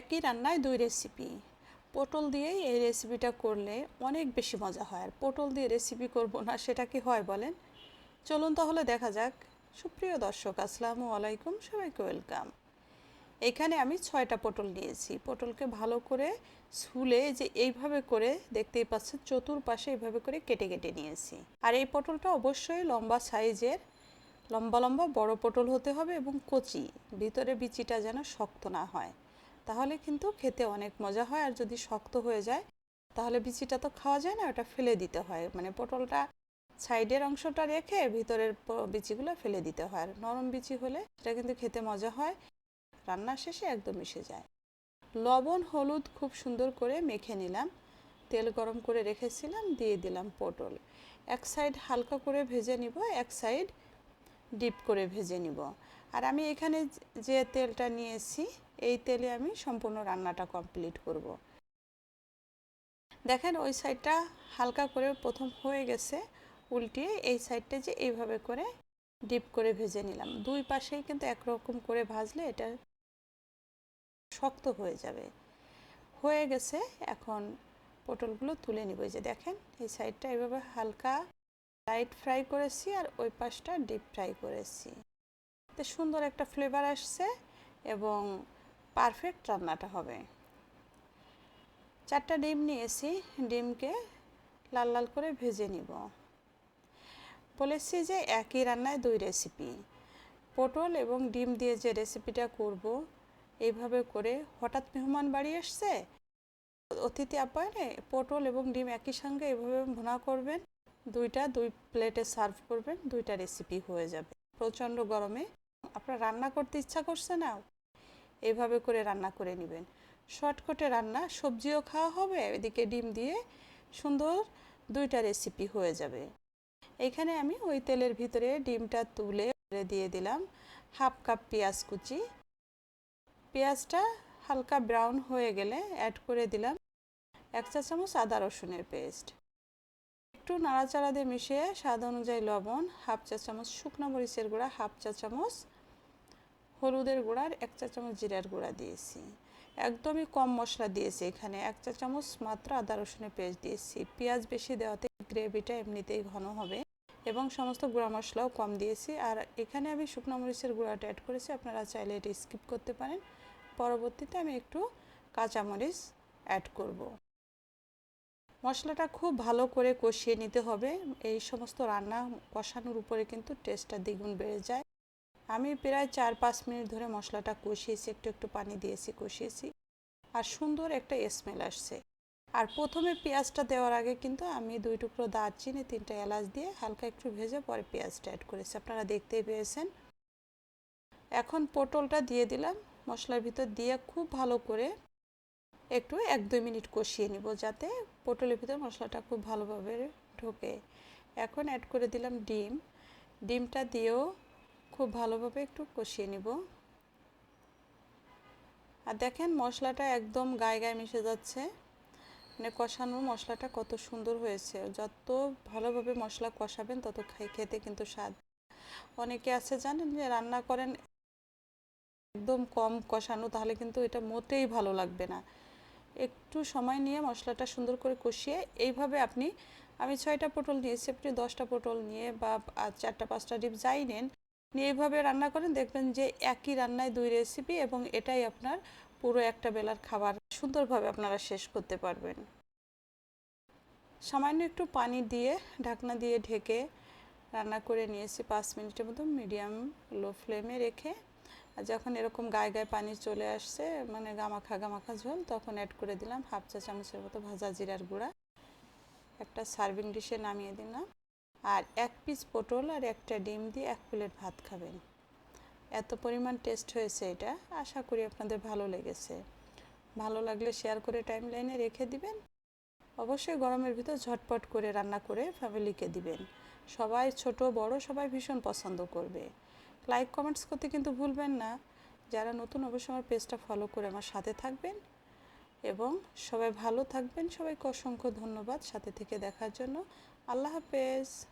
একই রান্নায় দুই রেসিপি পটল দিয়েই এই রেসিপিটা করলে অনেক বেশি মজা হয়। আর পটল দিয়ে রেসিপি করব না, সেটা কি হয় বলেন? চলুন তাহলে দেখা যাক। সুপ্রিয় দর্শক, আসসালামু আলাইকুম, সবাইকে ওয়েলকাম। এখানে আমি ছয়টা পটল নিয়েছি। পটলকে ভালো করে ছুলে যে এইভাবে করে দেখতেই পাচ্ছেন, চতুর্পাশে এইভাবে করে কেটে কেটে নিয়েছি। আর এই পটলটা অবশ্যই লম্বা সাইজের, লম্বা লম্বা বড় পটল হতে হবে এবং কচি। ভিতরে বিচিটা যেন শক্ত না হয়। তাহলে কিন্তু খেতে অনেক মজা হয়। আর যদি শক্ত হয়ে যায়, তাহলে বিচিটা তো খাওয়া যায় না, ওটা ফেলে দিতে হয়। মানে পটলটা সাইডের অংশটা রেখে ভিতরের বিচিগুলো ফেলে দিতে হয়। আর নরম বিচি হলে সেটা কিন্তু খেতে মজা হয়। রান্নার শেষে একদম মিশে যায়। লবণ, হলুদ খুব সুন্দর করে মেখে নিলাম। তেল গরম করে রেখেছিলাম, দিয়ে দিলাম পটল। এক সাইড হালকা করে ভেজে নিব, এক সাইড ডিপ করে ভেজে নিব। আর আমি এখানে যে তেলটা নিয়েছি, এই তেলে আমি সম্পূর্ণ রান্নাটা কমপ্লিট করব। দেখেন ওই সাইডটা হালকা করে প্রথম হয়ে গেছে, উল্টিয়ে এই সাইডটা যে এইভাবে করে ডিপ করে ভেজে নিলাম। দুই পাশেই কিন্তু একরকম করে ভাজলে এটা শক্ত হয়ে যাবে। হয়ে গেছে, এখন পটলগুলো তুলে নিব। যে দেখেন, এই সাইডটা এইভাবে হালকা লাইট ফ্রাই করেছি আর ওই পাশটা ডিপ ফ্রাই করেছি। তো সুন্দর একটা ফ্লেভার আসছে এবং পারফেক্ট রান্নাটা হবে। চারটা ডিম নিয়েছি, ডিমকে লাল লাল করে ভেজে নিব। বলেছি যে একই রান্নায় দুই রেসিপি পটল এবং ডিম দিয়ে যে রেসিপিটা করব, এইভাবে করে হঠাৎ মেহমান বাড়ি আসছে, অতিথি আপ্যায়নে পটল এবং ডিম একই সঙ্গে এভাবে ভুনা করবেন, দুইটা দুই প্লেটে সার্ভ করবেন, দুইটা রেসিপি হয়ে যাবে। প্রচণ্ড গরমে আপনার রান্না করতে ইচ্ছা করছে না? এইভাবে করে রান্না করে নেবেন। শর্টকটে রান্না, সবজিও খাওয়া হবে, এদিকে ডিম দিয়ে সুন্দর দুইটা রেসিপি হয়ে যাবে। এখানে আমি ওই তেলের ভিতরে ডিমটা তুলে দিয়ে দিলাম হাফ কাপ পেঁয়াজ কুচি। পেঁয়াজটা হালকা ব্রাউন হয়ে গেলে অ্যাড করে দিলাম এক চা চামচ আদা রসুনের পেস্ট একটু নাড়াচাড়া দিয়ে মিশিয়ে স্বাদ অনুযায়ী লবণ, হাফ চা চামচ শুকনো মরিচের গুঁড়া, হাফ চা চামচ হলুদের গুঁড়ার এক চা চামচ জিরার গুঁড়া দিয়েছি। একদমই কম মশলা দিয়েছি এখানে। এক চা চামচ মাত্র আদা রসুনের পেস্ট দিয়েছি। পেঁয়াজ বেশি দেওয়াতে গ্রেভিটা এমনিতেই ঘন হবে এবং সমস্ত গুঁড়া মশলাও কম দিয়েছি। আর এখানে আমি শুকনো মরিচের গুঁড়াটা অ্যাড করেছি, আপনারা চাইলে এটা স্কিপ করতে পারেন। পরবর্তীতে আমি একটু কাঁচামরিচ অ্যাড করব। মশলাটা খুব ভালো করে কষিয়ে নিতে হবে। এই সমস্ত রান্না কষানোর উপরে কিন্তু টেস্টটা দ্বিগুণ বেড়ে যায়। আমি প্রায় চার পাঁচ মিনিট ধরে মশলাটা কষিয়েছি, একটু একটু পানি দিয়েছি, কষিয়েছি। আর সুন্দর একটা স্মেল আসছে। আর প্রথমে পেঁয়াজটা দেওয়ার আগে কিন্তু আমি দুই টুকরো দারচিনি, তিনটা এলাচ দিয়ে হালকা একটু ভেজে পরে পেঁয়াজটা অ্যাড করেছি। আপনারা দেখতেই পেয়েছেন। এখন পটলটা দিয়ে দিলাম। মশলার ভিতর দিয়ে খুব ভালো করে একটু এক দুই মিনিট কষিয়ে নিব যাতে পটলের ভিতর মশলাটা খুব ভালোভাবে ঢোকে। এখন অ্যাড করে দিলাম ডিম। ডিমটা দিয়েও খুব ভালোভাবে একটু কষিয়ে নিব। আর দেখেন মশলাটা একদম গায়ে গায়ে মিশে যাচ্ছে। মানে কষানো মশলাটা কত সুন্দর হয়েছে। যত ভালোভাবে মশলা কষাবেন, তত খাই খেতে কিন্তু স্বাদ। অনেকে আছে জানেন যে রান্না করেন একদম কম কষানো, তাহলে কিন্তু এটা মোটেই ভালো লাগবে না। একটু সময় নিয়ে মশলাটা সুন্দর করে কষিয়ে এইভাবে আপনি, আমি ছয়টা পটল নিয়েছি, আপনি দশটা পটল নিয়ে বা চারটা, পাঁচটা ডিপ যাই নেন নিয়ে এইভাবে রান্না করেন, দেখবেন যে একই রান্নায় দুই রেসিপি এবং এটাই আপনার পুরো একটা বেলার খাবার। সুন্দরভাবে আপনারা শেষ করতে পারবেন। সামান্য একটু পানি দিয়ে ঢাকনা দিয়ে ঢেকে রান্না করে নিয়েছি পাঁচ মিনিটের মতো মিডিয়াম লো ফ্লেমে রেখে। আর যখন এরকম গায়ে গায়ে পানি চলে আসছে মানে গামাখা গামাখা ঝোল, তখন অ্যাড করে দিলাম হাফ চা চামচের মতো ভাজা জিরার গুঁড়া। একটা সার্ভিং ডিশে নামিয়ে দিলাম। আর এক পিস পটল আর একটা ডিম দিয়ে এক প্লেট ভাত খাবেন। এত পরিমাণ টেস্ট হয়েছে এটা, আশা করি আপনাদের ভালো লেগেছে। ভালো লাগলে শেয়ার করে টাইম লাইনে রেখে দিবেন। অবশ্যই গরমের ভিতর ঝটপট করে রান্না করে ফ্যামিলিকে দিবেন। সবাই ছোট, বড়, সবাই ভীষণ পছন্দ করবে। লাইক কমেন্টস করতে কিন্তু ভুলবেন না। যারা নতুন অবশ্যই আমার পেজটা ফলো করে আমার সাথে থাকবেন। এবং সবাই ভালো থাকবেন। সবাইকে অসংখ্য ধন্যবাদ সাথে থেকে দেখার জন্য। আল্লাহ হাফেজ।